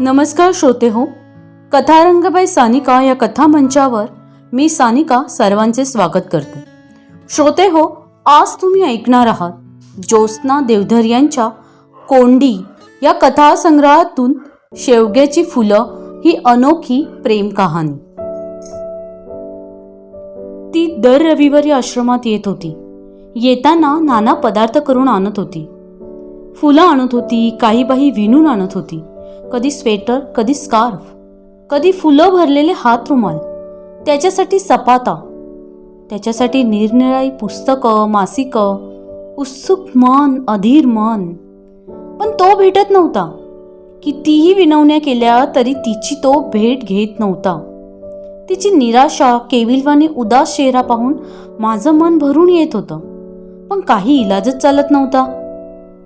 नमस्कार श्रोते हो कथारंगबाई सानिका या कथा मंचावर मी सानिका सर्वांचे स्वागत करते. श्रोते हो आज तुम्ही ऐकणार आहात ज्योत्स्ना देवधर यांच्या कोंडी या कथासंग्रहातून शेवग्याची फुलं ही अनोखी प्रेम कहाणी. ती दर रविवारी आश्रमात येत होती. येताना नाना पदार्थ करून आणत होती. फुलं आणत होती काही बाही विणून आणत होती. कधी स्वेटर कधी स्कार्फ कधी फुलं भरलेले हात रुमाल त्याच्यासाठी सपाता त्याच्यासाठी निरनिराळी पुस्तकं मासिकं उत्सुक मन अधीर मन. पण तो भेटत नव्हता. कितीही विनवण्या केल्या तरी तिची तो भेट घेत नव्हता. तिची निराशा केविलवाणी उदास चेहरा पाहून माझं मन भरून येत होतं. पण काही इलाजच चालत नव्हता.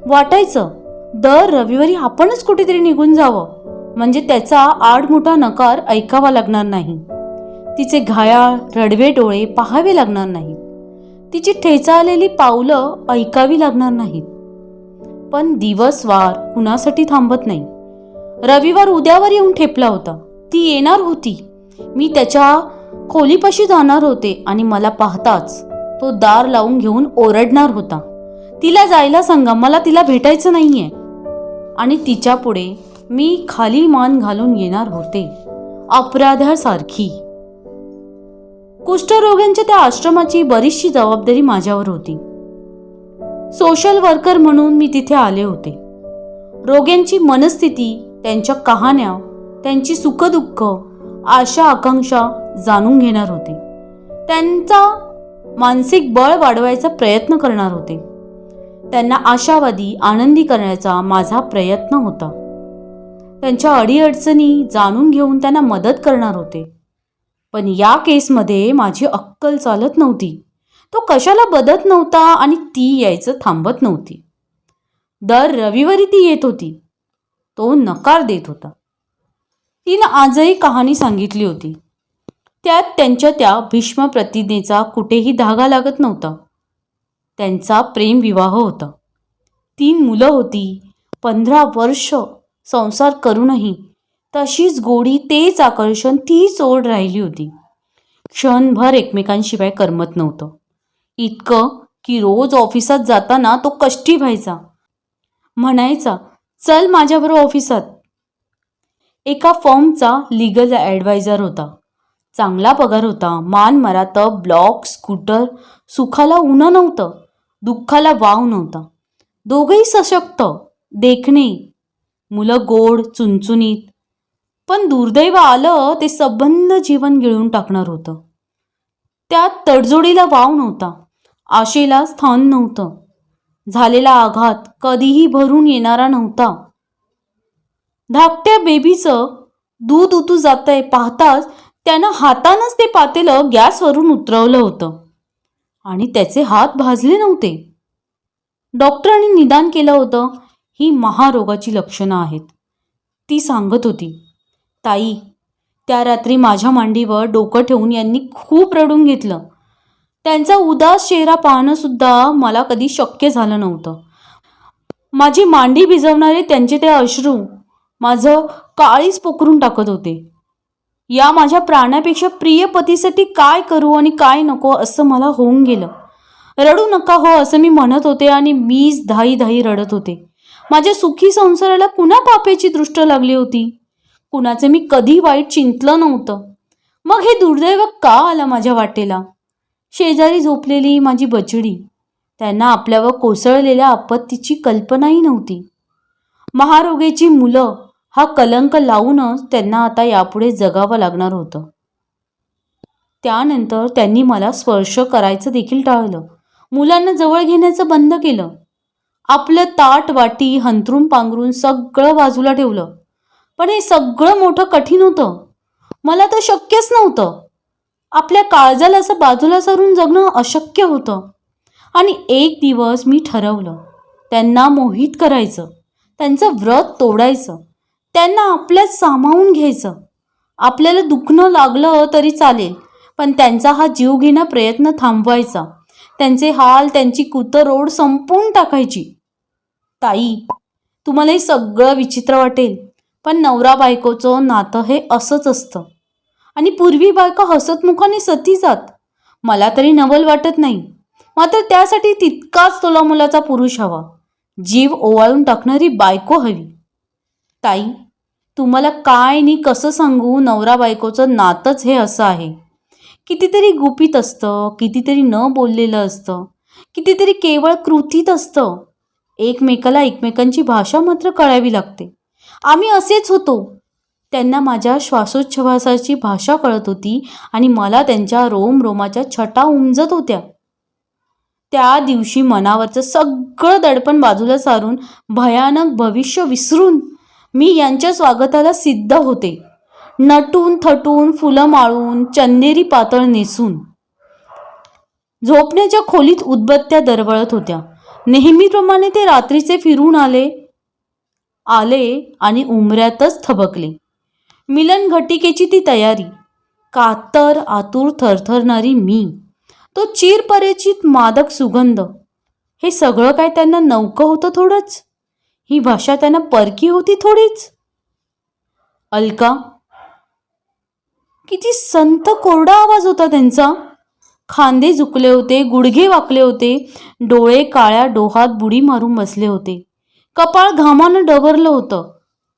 वाटायचं दर रविवारी आपणच कुठेतरी निघून जावं. म्हणजे त्याचा आडमोठा नकार ऐकावा लागणार नाही. तिचे घायाळ रडवे डोळे पाहावे लागणार नाहीत. तिची ठेचा आलेली पावलं ऐकावी लागणार नाहीत. पण दिवस वार कुणासाठी थांबत नाही. रविवार उद्यावर येऊन ठेपला होता. ती येणार होती. मी त्याच्या खोलीपाशी जाणार होते आणि मला पाहताच तो दार लावून घेऊन ओरडणार होता. तिला जायला सांगा मला तिला भेटायचं नाहीये. आणि तिच्यापुढे मी खाली मान घालून येणार होते. अपराध्यासारखी कुष्ठरोग्यांच्या त्या आश्रमाची बरीचशी जबाबदारी माझ्यावर होती. सोशल वर्कर म्हणून मी तिथे आले होते. रोग्यांची मनस्थिती त्यांच्या कहाण्या त्यांची सुखदुःख आशा आकांक्षा जाणून घेणार होते. त्यांचा मानसिक बळ वाढवायचा प्रयत्न करणार होते. त्यांना आशावादी आनंदी करण्याचा माझा प्रयत्न होता. त्यांच्या अडीअडचणी जाणून घेऊन त्यांना मदत करणार होते. पण या केसमध्ये माझी अक्कल चालत नव्हती. तो कशाला बदत नव्हता आणि ती यायचं थांबत नव्हती. दर रविवारी ती येत होती. तो नकार देत होता. तिनं आजही कहाणी सांगितली होती. त्यात त्यांच्या त्या भीष्म प्रतिज्ञेचा कुठेही धागा लागत नव्हता. त्यांचा प्रेमविवाह होता. तीन मुलं होती. पंधरा वर्ष संसार करूनही तशीच गोडी तेच आकर्षण तीच ओढ राहिली होती. क्षणभर एकमेकांशिवाय करमत नव्हतं. इतकं की रोज ऑफिसात जाताना तो कष्टी व्हायचा. म्हणायचा चल माझ्याबरोबर ऑफिसात. एका फॉर्मचा लिगल ॲडवायझर होता. चांगला पगार होता. मान मरात ब्लॉक स्कूटर सुखाला उनं नव्हतं. दुःखाला वाव नव्हता. दोघंही सशक्त देखणे मुलं गोड चुनचुनीत पण दुर्दैव आलं ते संबंध जीवन गिळून टाकणार होतं. त्यात तडजोडीला वाव नव्हता. आशेला स्थान नव्हतं. झालेला आघात कधीही भरून येणारा नव्हता. धाकट्या बेबीचं दूध उतू जातंय पाहताच त्यानं हातानंच ते पातेलं गॅसवरून उतरवलं होतं. आणि त्याचे हात भाजले नव्हते. डॉक्टरांनी निदान केलं होतं ही महारोगाची लक्षणं आहेत. ती सांगत होती ताई त्या रात्री माझ्या मांडीवर डोकं ठेवून यांनी खूप रडून घेतलं. त्यांचा उदास चेहरा पाहणंसुद्धा मला कधी शक्य झालं नव्हतं. माझी मांडी भिजवणारे त्यांचे ते अश्रू माझं काळीच पोखरून टाकत होते. या माझ्या प्राण्यापेक्षा प्रिय पतीसाठी काय करू आणि काय नको असं मला होऊन गेलं. रडू नका हो असं मी म्हणत होते आणि मीच धाई धाई रडत होते. माझ्या सुखी संसाराला कुणा पापेची दृष्ट लागली होती. कुणाचं मी कधी वाईट चिंतलं नव्हतं. मग हे दुर्दैव का आलं माझ्या वाटेला? शेजारी झोपलेली माझी बचडी त्यांना आपल्यावर कोसळलेल्या आपत्तीची कल्पनाही नव्हती. महारोगेची मुलं हा कलंक लावूनच त्यांना आता यापुढे जगावं लागणार होतं. त्यानंतर त्यांनी मला स्पर्श करायचं देखील टाळलं. मुलांना जवळ घेण्याचं बंद केलं. आपलं ताट वाटी हंतरून पांघरून सगळं बाजूला ठेवलं. पण हे सगळं मोठं कठीण होतं. मला तर शक्यच नव्हतं. आपल्या काळजाला असं बाजूला सरून जगणं अशक्य होतं. आणि एक दिवस मी ठरवलं त्यांना मोहित करायचं त्यांचं व्रत तोडायचं. त्यांना आपल्यात सामावून घ्यायचं. आपल्याला दुखणं लागलं तरी चालेल पण त्यांचा हा जीवघेणा प्रयत्न थांबवायचा. त्यांचे हाल त्यांची कुतरोड संपवून टाकायची. ताई तुम्हाला हे सगळं विचित्र वाटेल पण नवरा बायकोचं नातं हे असंच असतं. आणि पूर्वी बायका हसतमुखाने सती जात. मला तरी नवल वाटत नाही. मात्र त्यासाठी तितकाच तोलामुलाचा पुरुष हवा. जीव ओवाळून टाकणारी बायको हवी. ताई तुम्हाला काय नी कसं सांगू नवरा बायकोचं नातंच हे असं आहे. कितीतरी गुपित असतं कितीतरी न बोललेलं असतं कितीतरी केवळ कृतीत असतं. एकमेकाला एकमेकांची भाषा मात्र कळावी लागते. आम्ही असेच होतो. त्यांना माझ्या श्वासोच्छवासाची भाषा कळत होती आणि मला त्यांच्या रोम रोमाच्या छटा उमजत होत्या. त्या दिवशी मनावरचं सगळं दडपण बाजूला सारून भयानक भविष्य विसरून मी यांच्या स्वागताला सिद्ध होते. नटून थटून फुलं माळून चंदेरी पातळ नेसून. झोपण्याच्या खोलीत उदबत्त्या दरवळत होत्या. नेहमीप्रमाणे ते रात्रीचे फिरून आले आले आणि उमऱ्यातच थबकले. मिलन घटिकेची ती तयारी. कातर आतूर थरथरणारी मी. तो चिरपरिचित मादक सुगंध. हे सगळं काय त्यांना नौकं होतं थोडंच? ही भाषा त्यांना परकी होती थोडीच. अलका किती संत कोरडा आवाज होता त्यांचा. खांदे झुकले होते गुडघे वाकले होते डोळे काळ्या डोहात बुडी मारून बसले होते. कपाळ घामानं डबरलं होतं.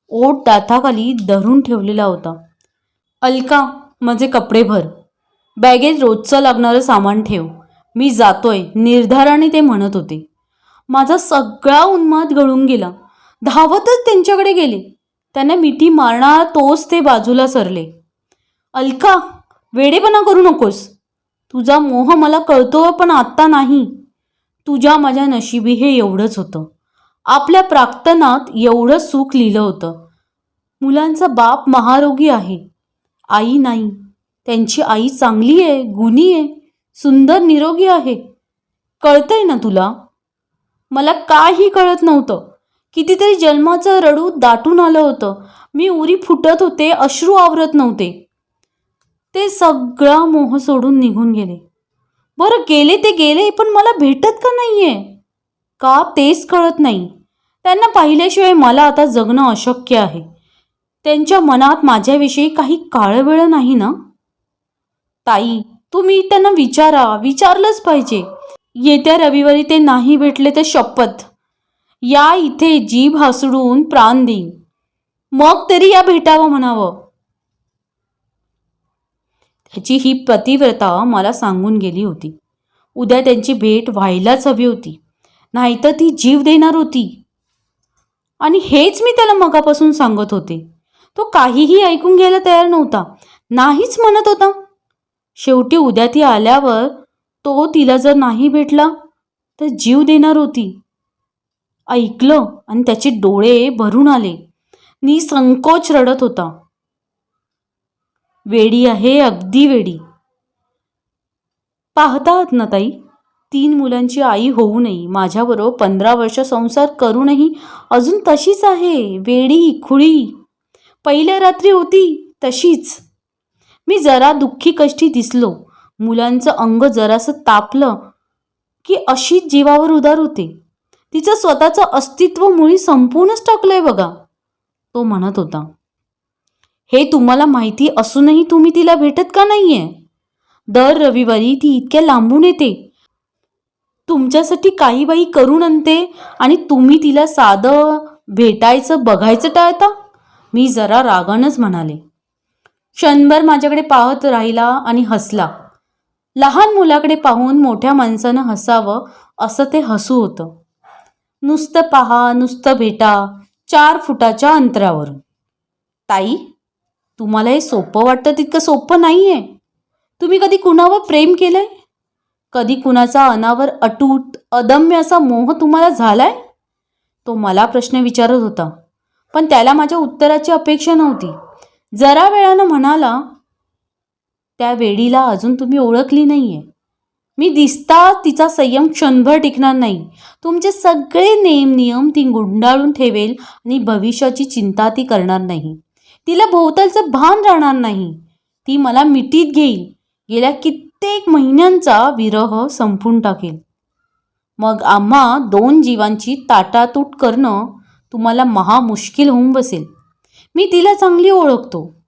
ओट दाताखाली धरून ठेवलेला होता. अलका माझे कपडे भर. बॅगेत रोजचं लागणारं सामान ठेव. मी जातोय निर्धाराने ते म्हणत होते. माझा सगळा उन्माद गळून गेला. धावतच त्यांच्याकडे गेले. त्यांना मिठी मारणार तोच ते बाजूला सरले. अलका वेडेपणा करू नकोस. तुझा मोह मला कळतो पण आत्ता नाही. तुझ्या माझ्या नशिबी हे एवढंच होतं. आपल्या प्राक्तनात एवढं सुख लिहिलं होतं. मुलांचा बाप महारोगी आहे. आई नाही. त्यांची आई चांगली आहे गुणी आहे सुंदर निरोगी आहे. कळतंय ना तुला? मला काही कळत नव्हतं. कितीतरी जन्माचं रडू दाटून आलं होतं. मी उरी फुटत होते अश्रू आवरत नव्हते. ते सगळा मोह सोडून निघून गेले. बरं गेले ते गेले पण मला भेटत का नाहीये? का तेच कळत नाही. त्यांना पाहिल्याशिवाय मला आता जगणं अशक्य आहे. त्यांच्या मनात माझ्याविषयी काही काळवेळ नाही ना? ताई तुम्ही त्यांना विचारा विचारलंच पाहिजे. येत्या रविवारी ते नाही भेटले तर शपथ. या इथे जीभ हसडून प्राण देईन. मग तरी या भेटावं म्हणावं. त्याची ही प्रतिव्रता मला सांगून गेली होती. उद्या त्यांची भेट व्हायलाच हवी होती. नाहीतर ती जीव देणार होती. आणि हेच मी त्याला मगापासून सांगत होते. तो काहीही ऐकून घ्यायला तयार नव्हता. नाहीच म्हणत होता. शेवटी उद्या ती आल्यावर तो तिला जर नाही भेटला तर जीव देणार होती. ऐकलं आणि त्याचे डोळे भरून आले. निसंकोच रडत होता. वेडी आहे अगदी वेडी. पाहतात ना ताई तीन मुलांची आई होऊनही माझ्याबरोबर पंधरा वर्ष संसार करूनही अजून तशीच आहे. वेडी खुळी. पहिल्या रात्री होती तशीच. मी जरा दुःखी कष्टी दिसलो. मुलांचं अंग जरासं तापलं की अशीच जीवावर उदार होते. तिचं स्वतःचं अस्तित्व मुळी संपूर्णच टाकलंय बघा तो म्हणत होता. हे तुम्हाला माहिती असूनही तुम्ही तिला भेटत का नाहीये? दर रविवारी ती इतक्या लांबून येते. तुमच्यासाठी काही बाई करून आणते आणि तुम्ही तिला साधं भेटायचं बघायचं टाळता? मी जरा रागानच म्हणाले. क्षणभर माझ्याकडे पाहत राहिला आणि हसला. लहान मुलाकडे पाहून मोठ्या माणसानं हसावं असं ते हसू होतं. नुसतं पहा नुसतं भेटा चार फुटाच्या अंतरावरून ताई तुम्हाला हे सोपं वाटतं तितकं सोपं नाही आहे तुम्ही कधी कुणावर प्रेम केलंय? कधी कुणाचा अनावर अटूट अदम्य असा मोह तुम्हाला झालाय? तो मला प्रश्न विचारत होता पण त्याला माझ्या उत्तराची अपेक्षा नव्हती. जरा वेळानं म्हणाला त्या वेडीला अजून तुम्ही ओळखली नाहीये. मी दिसता तिचा संयम क्षणभर टिकणार नाही. तुमचे सगळे नेम नियम ती गुंडाळून ठेवेल आणि भविष्याची चिंता ती करणार नाही. तिला भोवतालचं भान राहणार नाही. ती मला मिठीत घेईल. गेल्या कित्येक महिन्यांचा विरह संपून टाकेल. मग आम्हा दोन जीवांची ताटातूट करणं तुम्हाला महामुश्किल होऊन बसेल. मी तिला चांगली ओळखतो.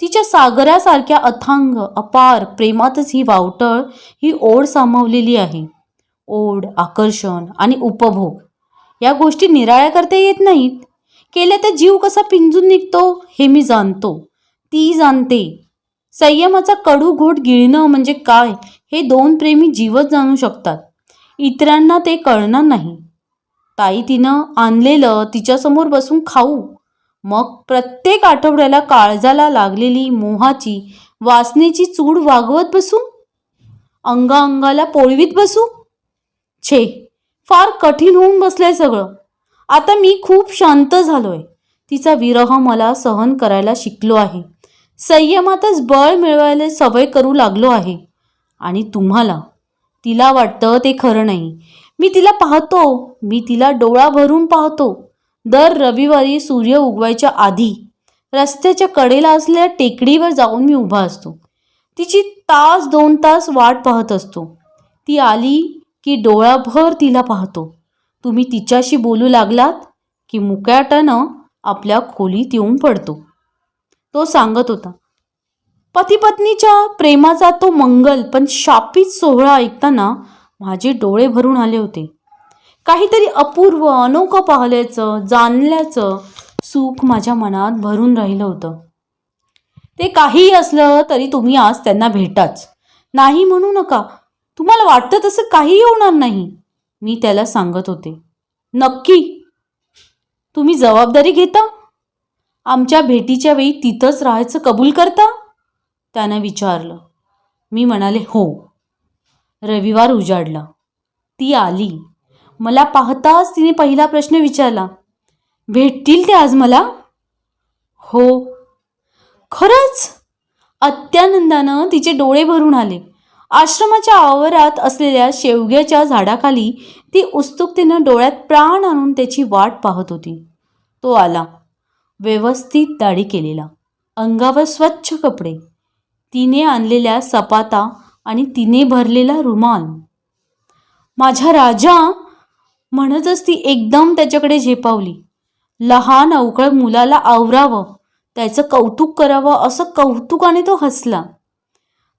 तिच्या सागरासारख्या अथांग अपार प्रेमातच ही वावटळ ही ओढ सामावलेली आहे. ओढ आकर्षण आणि उपभोग. या गोष्टी निराळ्या करता येत नाहीत. केल्या तर जीव कसा पिंजून निघतो हे मी जाणतो. ती जाणते. संयमाचा कडू घोट गिळणं म्हणजे काय हे दोन प्रेमी जीवच जाणू शकतात. इतरांना ते कळणार नाही. ताई तिनं आणलेलं तिच्यासमोर बसून खाऊ. मग प्रत्येक आठवड्याला काळजाला लागलेली मोहाची वासनेची चूड वागवत बसू? अंगाअंगाला पोळवीत बसू? छे फार कठीण होऊन बसलंय सगळं. आता मी खूप शांत झालोय. तिचा विरह मला सहन करायला शिकलो आहे. संयमातच बळ मिळवायला सवय करू लागलो आहे. आणि तुम्हाला तिला वाटतं ते खरं नाही. मी तिला पाहतो. मी तिला डोळा भरून पाहतो. दर रविवारी सूर्य उगवायच्या आधी रस्त्याच्या कडेला असलेल्या टेकडीवर जाऊन मी उभा असतो. तिची तास दोन तास वाट पाहत असतो. ती आली की डोळाभर तिला पाहतो. तुम्ही तिच्याशी बोलू लागलात की मुक्याटानं आपल्या खोलीत येऊन पडतो. तो सांगत होता. पतीपत्नीच्या प्रेमाचा तो मंगल पण शापित सोहळा ऐकताना माझे डोळे भरून आले होते. काहीतरी अपूर्व अनोखं पाहिल्याचं जाणल्याचं सुख माझ्या मनात भरून राहिलं होतं. ते काहीही असलं तरी तुम्ही आज त्यांना भेटाच. नाही म्हणू नका. तुम्हाला वाटतं तसं काहीही होणार नाही मी त्याला सांगत होते. नक्की. तुम्ही जबाबदारी घेता? आमच्या भेटीच्या वेळी तिथंच राहायचं कबूल करता? त्यानं विचारलं. मी म्हणाले हो. रविवार उजाडला. ती आली. मला पाहताच तिने पहिला प्रश्न विचारला भेटतील ते आज मला? हो. खरंच? अत्यानंदानं तिचे डोळे भरून आले. आश्रमाच्या आवारात असलेल्या शेवग्याच्या झाडाखाली ती उत्सुकतेनं डोळ्यात प्राण आणून त्याची वाट पाहत होती. तो आला व्यवस्थित दाढी केलेला अंगावर स्वच्छ कपडे. तिने आणलेल्या सपाता आणि तिने भरलेला रुमाल. माझ्या राजा म्हणतच ती एकदम त्याच्याकडे झेपावली. लहान अवकळ मुलाला आवरावं त्याचं कौतुक करावं असं कौतुकाने तो हसला.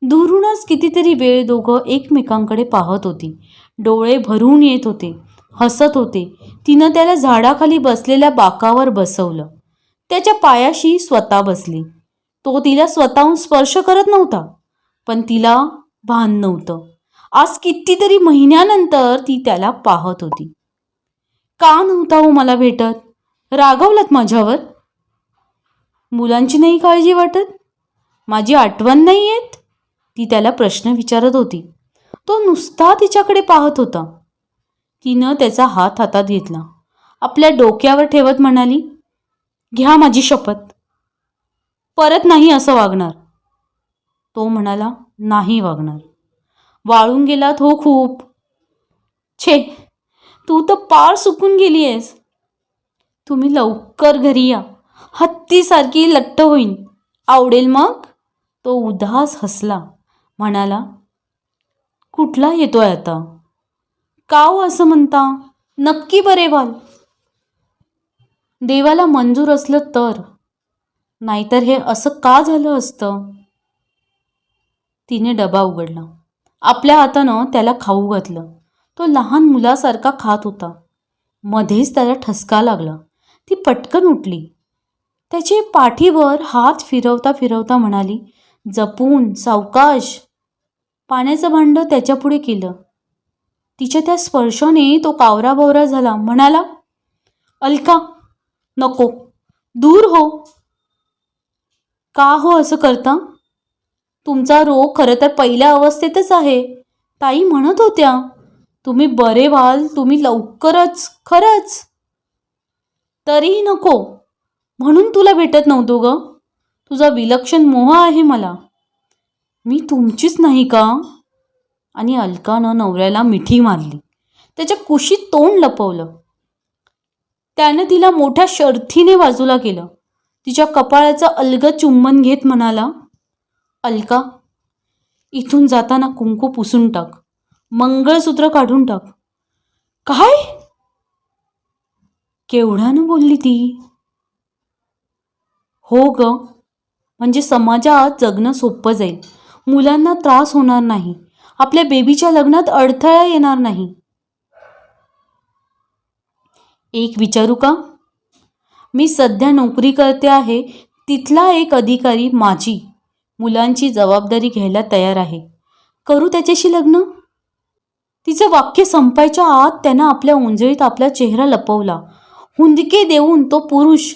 दुरूनच कितीतरी वेळ दोघं एकमेकांकडे पाहत होती. डोळे भरून येत होते हसत होते. तिनं त्याला झाडाखाली बसलेल्या बाकावर बसवलं. त्याच्या पायाशी स्वतः बसली. तो तिला स्वतःहून स्पर्श करत नव्हता पण तिला भान नव्हतं. आज कितीतरी महिन्यानंतर ती त्याला पाहत होती. का नव्हता हो मला भेटत? रागवलात माझ्यावर? मुलांची नाही काळजी वाटत? माझी आठवण नाही येत? ती त्याला प्रश्न विचारत होती. तो नुसता तिच्याकडे पाहत होता. तिनं त्याचा हात हातात घेतला. आपल्या डोक्यावर ठेवत म्हणाली घ्या माझी शपथ. परत नाही असं वागणार. तो म्हणाला नाही वागणार. वाळून गेलात हो खूप. छे तू तर पार सुकून गेली आहेस. तुम्ही लवकर घरी या. हत्तीसारखी लट्ट होईन. आवडेल मग? तो उदास हसला. म्हणाला कुठला येतोय आता? का हो असं म्हणता? नक्की बरे व्हाल. देवाला मंजूर असलं तर? नाहीतर हे असं का झालं असतं? तिने डबा उघडला. आपल्या हातानं त्याला खाऊ घातलं. तो लहान मुलासारखा खात होता. मध्येच त्याला ठसका लागला. ती पटकन उठली. त्याचे पाठीवर हात फिरवता फिरवता म्हणाली जपून सावकाश. पाण्याचं भांडं त्याच्यापुढे केलं. तिच्या त्या स्पर्शाने तो कावराबावरा झाला. म्हणाला अलका नको. दूर हो. का हो असं करता? तुमचा रोग खरं तर पहिल्या अवस्थेतच आहे. ताई म्हणत होत्या. तुम्ही बरे व्हाल तुम्ही लवकरच खरंच. तरीही नको. म्हणून तुला भेटत नव्हतो ग. तुझा विलक्षण मोह आहे मला. मी तुमचीच नाही का? आणि अलकानं नवऱ्याला मिठी मारली. त्याच्या कुशीत तोंड लपवलं. त्यानं तिला मोठ्या शर्थीने बाजूला केलं. तिच्या कपाळाचं अलग चुंबन घेत म्हणाला अलका इथून जाताना कुंकू पुसून टाक. मंगळसूत्र काढून टाक. काय? केवढ्यानं बोलली ती? हो ग. म्हणजे समाजात जगणं सोपं जाईल. मुलांना त्रास होणार नाही. आपल्या बेबीच्या लग्नात अडथळा येणार नाही. एक विचारू का? मी सध्या नोकरी करते आहे. तिथला एक अधिकारी माझी मुलांची जबाबदारी घ्यायला तयार आहे. करू त्याच्याशी लग्न? तिचं वाक्य संपायच्या आत त्यानं आपल्या उंजळीत आपला चेहरा लपवला. हुंदके देऊन तो पुरुष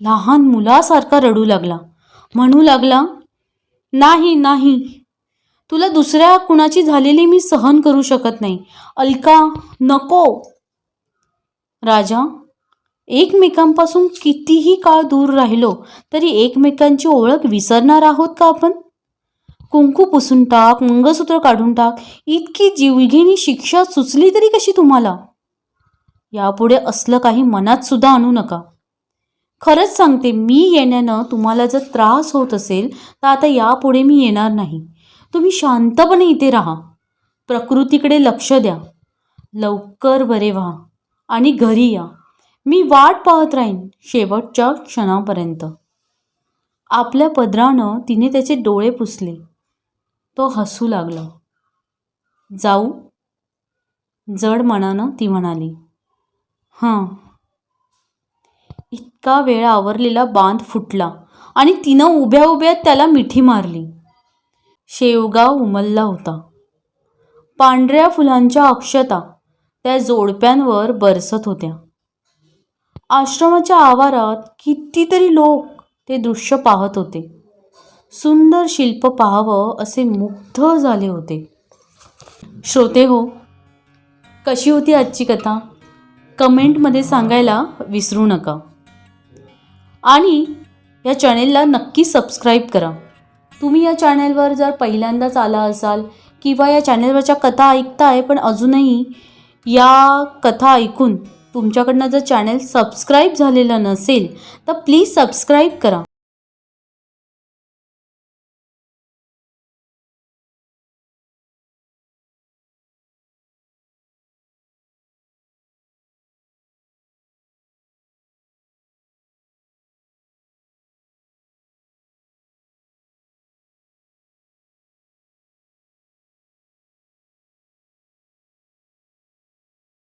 लहान मुलासारखा रडू लागला. म्हणू लागला नाही नाही तुला दुसऱ्या कुणाची झालेली मी सहन करू शकत नाही. अलका नको. राजा एकमेकांपासून कितीही काळ दूर राहिलो तरी एकमेकांची ओळख विसरणार आहोत का आपण? कुंकू पुसून टाक मंगळसूत्र काढून टाक. इतकी जीवघेणी शिक्षा सुचली तरी कशी तुम्हाला? यापुढे असलं काही मनात सुद्धा आणू नका. खरंच सांगते मी येण्यानं तुम्हाला जर त्रास होत असेल तर आता यापुढे मी येणार नाही. तुम्ही शांतपणे इथे राहा. प्रकृतीकडे लक्ष द्या. लवकर बरे व्हा आणि घरी या. मी वाट पाहत राहीन शेवटच्या क्षणापर्यंत. आपल्या पदरानं तिने त्याचे डोळे पुसले. तो हसू लागला. जाऊ. जड मनानं ती म्हणाली. हां. इतका वेळ आवरलेला बांध फुटला आणि तिनं उभ्या उभ्या त्याला मिठी मारली. शेवगाव उमलला होता. पांढऱ्या फुलांच्या अक्षता त्या जोडप्यांवर बरसत होत्या. आश्रमाच्या आवारात कितीतरी लोक ते दृश्य पाहत होते. सुंदर शिल्प पाहावं असे मुग्ध झाले होते. श्रोते हो कशी होती आजची कथा? कमेंटमध्ये सांगायला विसरू नका. आणि या चॅनेलला नक्की सबस्क्राईब करा. तुम्ही या चॅनेलवर जर पहिल्यांदाच आला असाल किंवा या चॅनेलवरच्या कथा ऐकताय पण अजूनही या कथा ऐकून तुमच्याकडनं जर चॅनेल सबस्क्राईब झालेलं नसेल तर प्लीज सबस्क्राईब करा.